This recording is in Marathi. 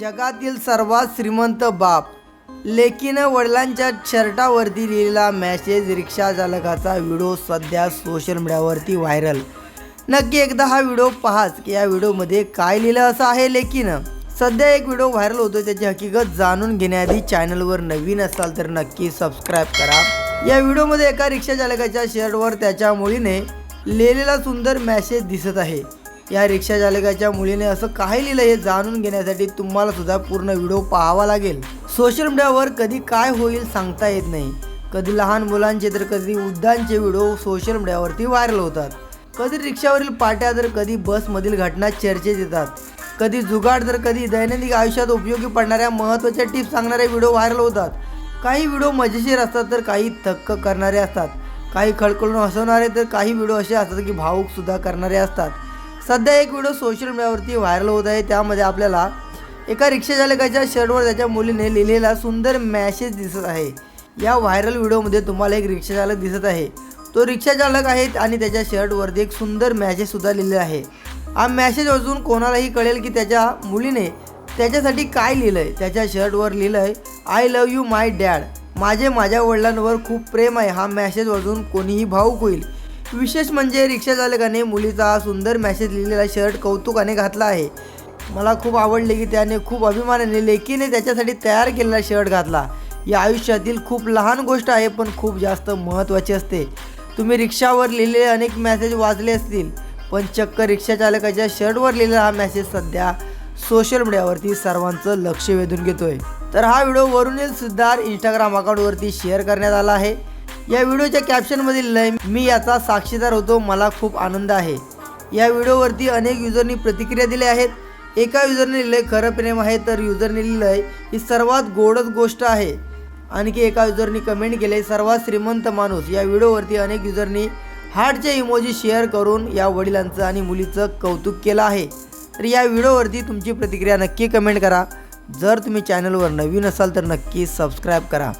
जगातील सर्वात श्रीमंत बाप. लेकीनं वडिलांच्या शर्टावरती लिहिलेला मॅसेज रिक्षा चालकाचा व्हिडिओ सध्या सोशल मीडियावरती व्हायरल नक्की एकदा हा व्हिडिओ पाहाच की या व्हिडिओमध्ये काय लिहिलं असं आहे लेकीनं. सध्या एक व्हिडिओ व्हायरल होतो त्याची हकीकत जाणून घेण्याआधी चॅनलवर नवीन असाल तर नक्की सबस्क्राईब करा. या व्हिडिओमध्ये एका रिक्षा चालकाच्या शर्टवर त्याच्या मुलीने लिहिलेला सुंदर मॅसेज दिसत आहे. या रिक्षा चालकाच्या मुलीने असं काय लिहिलं हे जाणून घेण्यासाठी तुम्हाला सुद्धा पूर्ण व्हिडिओ पाहावा लागेल. सोशल मीडियावर कधी काय होईल सांगता येत नाही. कधी लहान मुलांचे तर कधी वृद्धांचे व्हिडिओ सोशल मीडियावरती व्हायरल होतात. कधी रिक्षावरील पाट्या तर कधी बसमधील घटना चर्चेत येतात. कधी जुगाड तर कधी दैनंदिन आयुष्यात उपयोगी पडणाऱ्या महत्त्वाच्या टिप्स सांगणारे व्हिडिओ व्हायरल होतात. काही व्हिडिओ मजेशीर असतात तर काही थक्क करणारे असतात. काही खळखळून हसवणारे तर काही व्हिडिओ असे असतात की भावूकसुद्धा करणारे असतात. सध्या एक व्हिडिओ सोशल मीडियावरती व्हायरल होत आहे. त्यामध्ये आपल्याला एका रिक्षाचालकाच्या शर्टवर त्याच्या मुलीने लिहिलेला सुंदर मॅसेज दिसत आहे. या व्हायरल व्हिडिओमध्ये तुम्हाला एक रिक्षाचालक दिसत आहे. तो रिक्षाचालक आहे आणि त्याच्या शर्टवरती एक सुंदर मॅसेजसुद्धा लिहिलेला आहे. हा मॅसेज वाचून कोणालाही कळेल की त्याच्या मुलीने त्याच्यासाठी काय लिहिलं आहे त्याच्या शर्टवर लिहिलं आहे I love you my dad माझे माझ्या वडिलांवर खूप प्रेम आहे. हा मॅसेज वाचून कोणीही भाऊक होईल. विशेष म्हणजे रिक्षाचालकाने मुलीचा सुंदर मॅसेज लिहिलेला शर्ट कौतुकाने घातला आहे. मला खूप आवडले की त्याने खूप अभिमानाने लेकीने त्याच्यासाठी तयार केलेला शर्ट घातला. या आयुष्यातील खूप लहान गोष्ट आहे पण खूप जास्त महत्त्वाची असते. तुम्ही रिक्षावर लिहिलेले अनेक मॅसेज वाचले असतील पण चक्क रिक्षाचालकाच्या शर्टवर लिहिलेला हा मॅसेज सध्या सोशल मीडियावरती सर्वांचं लक्ष वेधून घेतोय. तर हा व्हिडिओ वरुणील सिद्धार्थ इंस्टाग्राम अकाउंटवरती शेअर करण्यात आला आहे. या व्हिडिओच्या कॅप्शनमधील लय मी याचा साक्षीदार होतो मला खूप आनंद आहे. या व्हिडिओवरती अनेक युजरनी प्रतिक्रिया दिल्या आहेत. एका युजरने लिहिलंय खरं प्रेम आहे तर युजरने लिहिलंय ही सर्वात गोडच गोष्ट आहे. आणखी एका युजरनी कमेंट केले सर्वात श्रीमंत माणूस. या व्हिडिओवरती अनेक युजरनी हार्टचे इमोजी शेअर करून या वडिलांचं आणि मुलीचं कौतुक केलं आहे. तर या व्हिडिओवरती तुमची प्रतिक्रिया नक्की कमेंट करा. जर तुम्ही चॅनलवर नवीन असाल तर नक्की सबस्क्राईब करा.